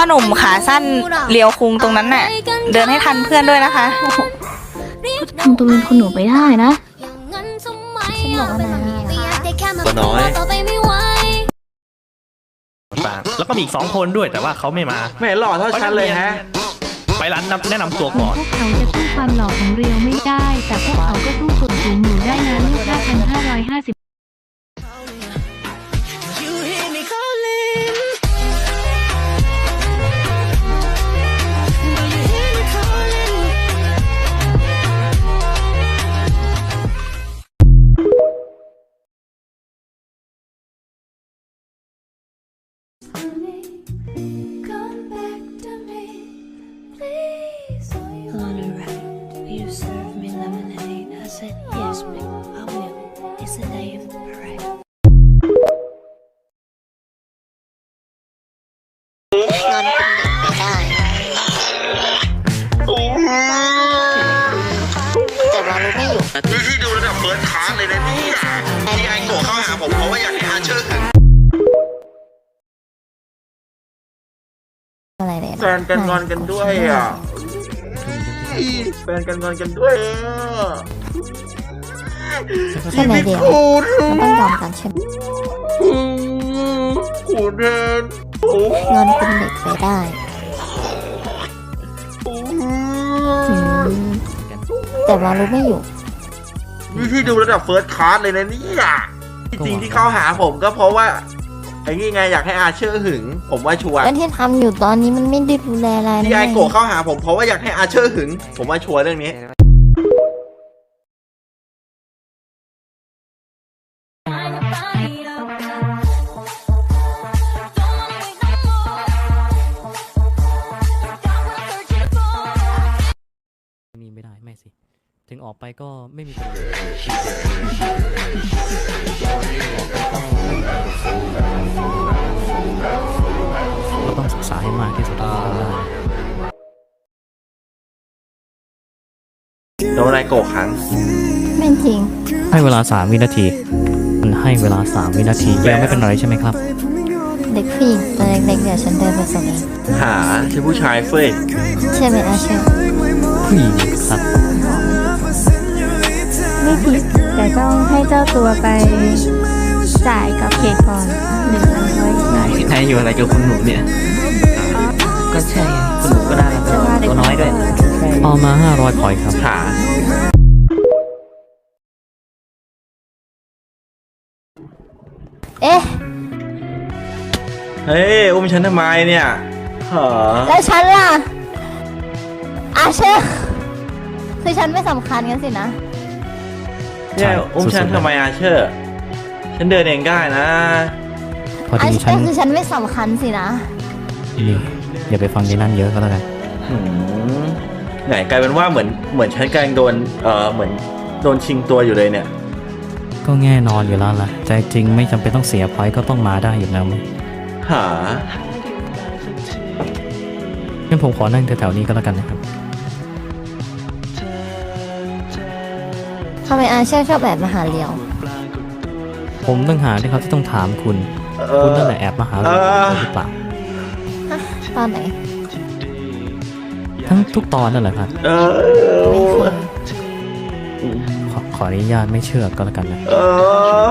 อหนุ่มขาสั้นเลียวคุงตรงนั้นน่ะ เดินให้ทันเพื่อนด้วยนะคะทำตัวเป็นคนหนูไปได้นะฉันบอกว่านาน่ารักตัวน้อยต่างแล้วก็มีอีกสองคนด้วยแต่ว่าเขาไม่มา ไม่เห็นหล่อเท่าฉันเลยฮะ ไปร้านนำแนะนำตัวก่อน พวกเขาจะสู้ความหล่อของเรียวไม่ได้ แต่พวกเขาก็สู้ส่วนสูงหนูได้นะลูก5,550 นี่ที่ดูระดับเฟิร์สคลาสเลยนะเนี่ยที่ไอโกะเข้าหาผมเพราะว่าอยากให้อาเชอร์หึงอะไรเนี่ยแฟนกันงอนกันด้วยอะแฟนกันงอนกันด้วยอะใช่ไหมเดียวคุณมันต้องยอมกันใช่ไหมคุณแทนโอ้งอนเป็นเด็กไปได้อืมแต่วารู้ไม่อยู่ นี่ที่ดูระดับเฟิร์สคลาสเลยนะเนี่ยจริงๆที่เข้าหาผมก็เพราะว่าไอ้นี่ไงอยากให้อาเชอร์หึง ผมว่าชัวร์แล้วที่ทำอยู่ตอนนี้มันไม่ได้ดูแลอะไรที่ไอนะโกะเข้าหาผมเพราะว่าอยากให้อาเชอร์หึง ผมว่าชัวร์เรื่องนี้นี่ ถึงออกไปก็ไม่มีประโยชน์เราต้องศึกษาให้มากที่สุดเท่าที่ทำได้โดนไอโกะขังไม่จริง ให้เวลา 3 วินาที มันให้เวลา 3 วินาทียังไม่เป็นไรใช่ไหมครับ เด็กผู้หญิงตัวเล็กๆเดี๋ยวฉันเดินไปส่งเองหาใช่ผู้ชายเฟ้ยเชื่อไหมอาเชื่อผู้หญิงครับไม่ผิด แต่ต้องให้เจ้าตัวไปจ่ายกับเขตก่อนหนึ่งพันร้อยบาทใครอยู่อะไรกับคุณหนูเนี่ย ก็ใช่ไงคุณหนูก็น่ารักตัวน้อยด้วย เอามา500พอยต์ครับหาเอ๊ะ เฮ้ย อุ้มฉันทำไมเนี่ยหอแล้วฉันล่ะอาเชื่อคือฉันไม่สำคัญกันสินะ เนี่ยอุ้มฉันทำไมอาเชอร์ ฉันเดินเองได้นะ พออาดีเชื่ฉัอนคือฉันไม่สำคัญสินะ นี่อย่าไปฟังดีนั่นเยอะก็แล้วกันหืมไหนกลายเป็นว่าเหมือนเหมือนฉันกำลังโดนเอ่อเหมือนโดนชิงตัวอยู่เลยเนี่ย ก็แง่นอนอยู่แล้วล่ะใจจริงไม่จำเป็นต้องเสียพอยต์ก็ต้องมาได้อยู่แล้วมั้ยหางั้นผมขอนั่งแถวๆนี้ก็แล้วกันนะครับ ทำไมอาเชื่อชอบแบบมาหาเรียว ผมต้องหาที่เขาที่ต้องถามคุณเออคุณนั่นแหละแอบมาหาเรื่องเออหรือเปล่าตอนไหน ทั้งทุกตอนนั่นแหละครับเออขอขออนุญาตไม่เชื่อก็แล้วกันนะ เออ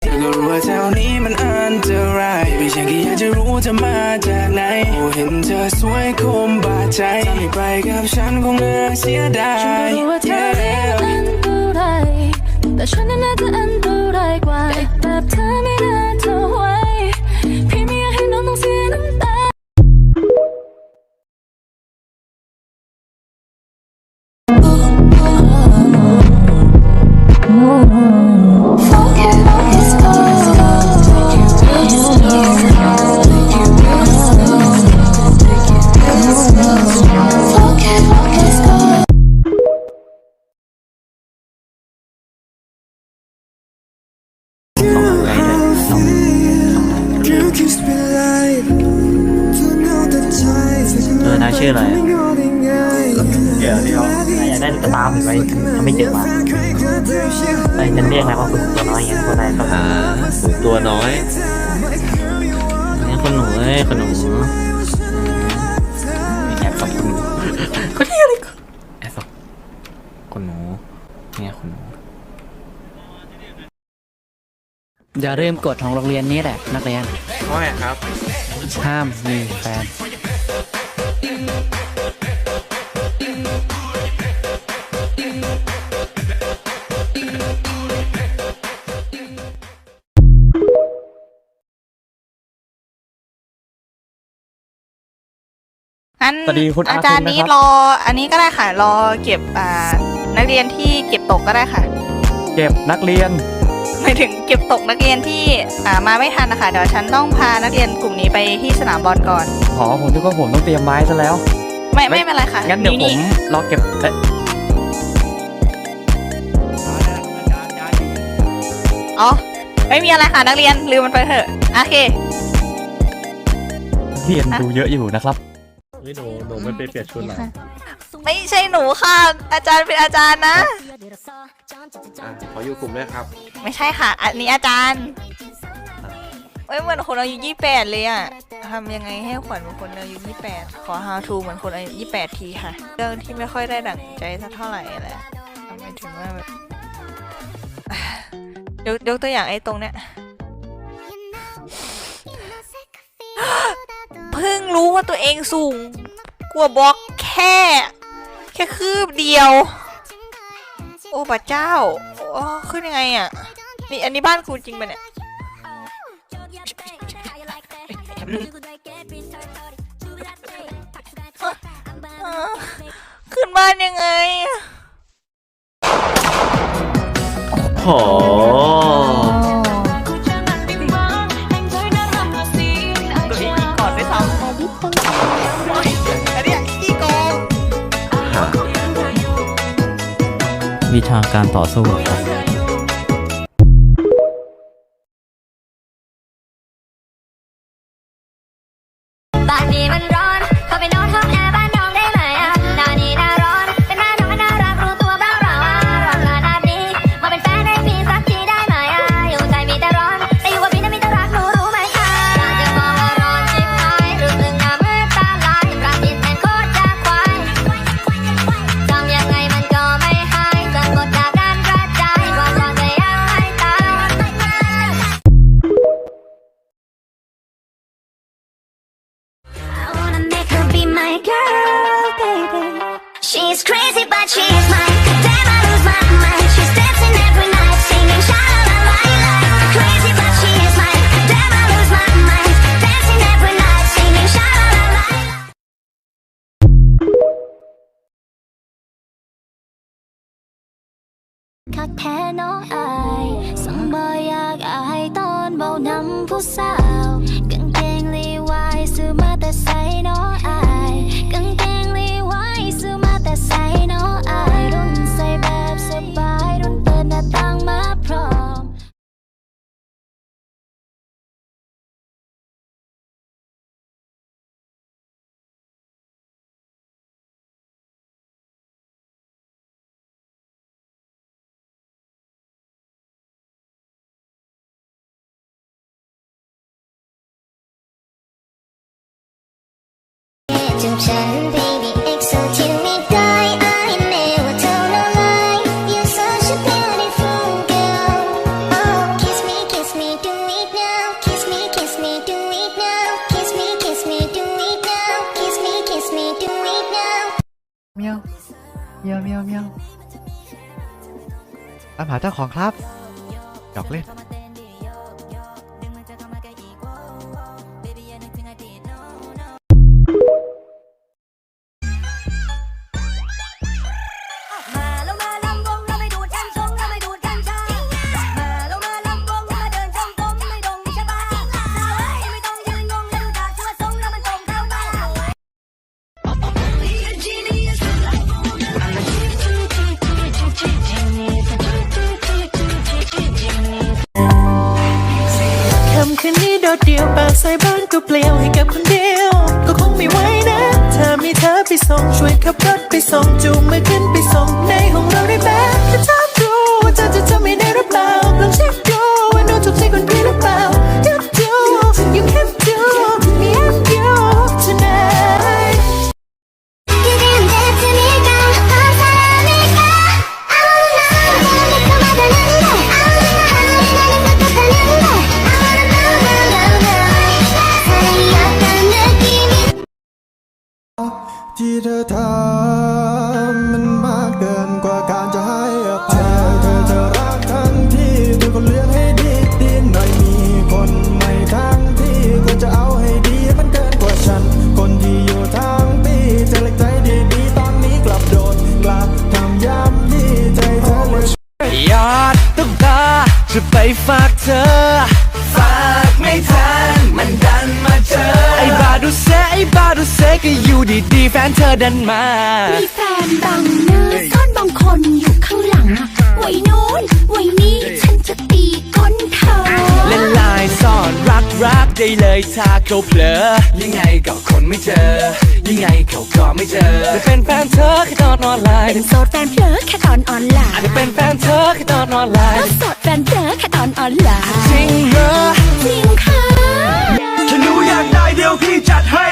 เธอก็รู้ว่าแถวนี้มันอันตรายไม่ใช่แค่อยาก จะมาจากไหนโอ้เห็นเธอสวยคมบาดใจไม่ไปกับฉันคงน่าเสียดายฉันรู้ว่าเธอ Yeah อันตรายแต่ฉันนั้นน่าจะอันตรายกว่าแบบเธอไม่น่าทน ถ้าไม่เจอมาไอ้ฉันเรียกนายว่าคุณตัวน้อยไงคนนายก็หาตัวน้อยเนี่ยคนหนูเอ้ยคนหนูแอบสับคนหนูคนนี้อะไรกันแอบสับคนหนูเนี่ยคนหนูอย่าลืมกฎของโรงเรียนนี้แหละนักเรียนว่าไงครับห้ามมีแฟน งั้นสวัสดีคุณอาอาจารย์คุณนะครับนี้รออันนี้ก็ได้ค่ะ รอเก็บอ่านักเรียนที่เก็บตกก็ได้ค่ะเก็บนักเรียน หมายถึงเก็บตกนักเรียนที่อ่ามาไม่ทันนะคะเดี๋ยวฉันต้องพานักเรียนกลุ่มนี้ไปที่สนามบอลก่อนขอผมนึกว่าผมต้องเตรียมไม้ซะแล้ว ไม่ไม่เป็นไรค่ะงั้นเดี๋ยวผมรอเก็บเอ๊ะอ๋อไม่มีอะไรค่ะนักเรียนลืมมันไปเถอะโอเค เรียนดูเยอะอยู่นะครับ เฮ้ยหนูหนูไม่ไปเปลี่ยนชุดเหรอไม่ใช่หนูค่ะ อาจารย์เป็นอาจารย์นะ อะขออยู่กลุ่มด้วยครับไม่ใช่ค่ะ อันนี้อาจารย์เอ้ยเหมือนคนอายุยี่แปดเลยอะทำยังไงให้ขวัญเหมือนคนอายุยี่แปดขอ how to เหมือนคนอายุยี่แปดทีค่ะ เรื่องที่ไม่ค่อยได้ดั่งใจสักเท่าไหร่แหละทำไมถึงว่าแบบ ยกยกตัวอย่างไอ้ตรงเนี้ย เพิ่งรู้ว่าตัวเองสูงกว่าบล็อกแค่ แค่คืบเดียว โอ้พระเจ้าโอ้ขึ้นยังไงอะนี่อันนี้บ้านกูจริงปะเนี่ยขึ้นบ้านยังไงอะโหก่ วิชาการต่อสู้ครับ คักแท้น้องอาย สังบอยากอายตอนเบานำผู้สาว เมียวเมียวเมียวเมียวตามหาเจ้าของครับหยอกเล่น เปลี่ยวให้กับคนเดียว ก็คงไม่ไหวนะ ถ้ามีเธอไปส่งช่วยขับรถไปส่งจูงมือขึ้นไปส่งนะ ที่เธอทำมันมากเกินกว่าการจะให้อภัยเธอจะรักทั้งที่เธอก็เลือกให้ดีดีหน่อยมีคนใหม่ทั้งที่ควรจะเอาให้ดีมันเกินกว่าฉัน คนที่อยู่ทั้งปีจะเล็กใจดีดีๆตอนนี้กลับโดนกลับทำย้ำที่ใจเธอเลยยอดตุ๊กตาจะไปฝากเธอ ดีๆแฟนเธอดันมา มีแฟนบางหน้าซ่อนบางคนอยู่ข้างหลังไว้นู้นไว้นี้ฉันจะตีก้นเธอเล่นลายซ่อนรักรักได้เลยถ้าเขาเผลอยังไงก็คนไม่เจอ ยังไงเขาก็ไม่เจอจะเป็นแฟนเธอแค่ตอนออนไลน์เป็นโสดแฟนเพลอแค่ตอนออนไลอาจน์จะเป็นแฟนเธอแค่ตอนออนไลก็น์โสดแฟนเพลอแค่ตอนออนไลน์จริงเหรอจริงค่ะถ้าหนูอยากได้เดี๋ยวพี่จัดให้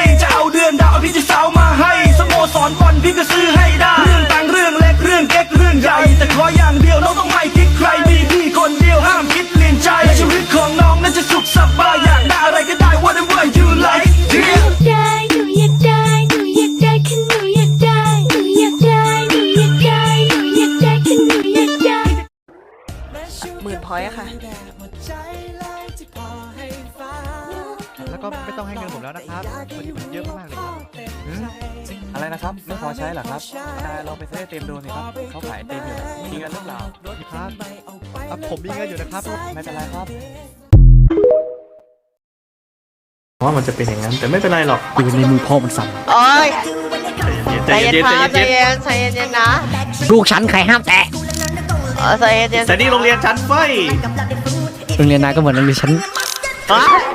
พี่ก็ซื้อให้ได้ เรื่องตังเรื่องเล็กเรื่องเก๊กเรื่องใหญ่ แต่ขออย่างเดียวน้องต้องไม่คิดใครมีพี่คนเดียวห้ามคิดเปลี่ยนใจและชีวิตของน้องนั้นจะสุขสบายอยากได้อะไรก็ได้ whatever you like yeah ได้หนูอยากได้หนูอยากได้แค่หนูอยากได้หนูอยากได้หนูอยากได้หมื่นพอยอะค่ะ นะครับ ไม่พอใช้เหรอครับนายลองไปซื้อไอเต็มดูสิครับ เขาขายไอเต็มอยู่นะมีเงินหรือเปล่าครับอะผมมีเงินอยู่นะครับ ไม่เป็นไรครับว่ามันจะเป็นอย่างนั้น แต่ไม่เป็นไรหรอกอยู่ในมือพ่อมันสั่นโอ้ยใจเย็นๆใจเย็นใจเย็นๆนะ ลูกฉันใครห้ามแตะเออใจเย็นๆแต่นี่โรงเรียนชั้นเฟ้ยโรงเรียนนายก็เหมือนโรงเรียนฉันๆ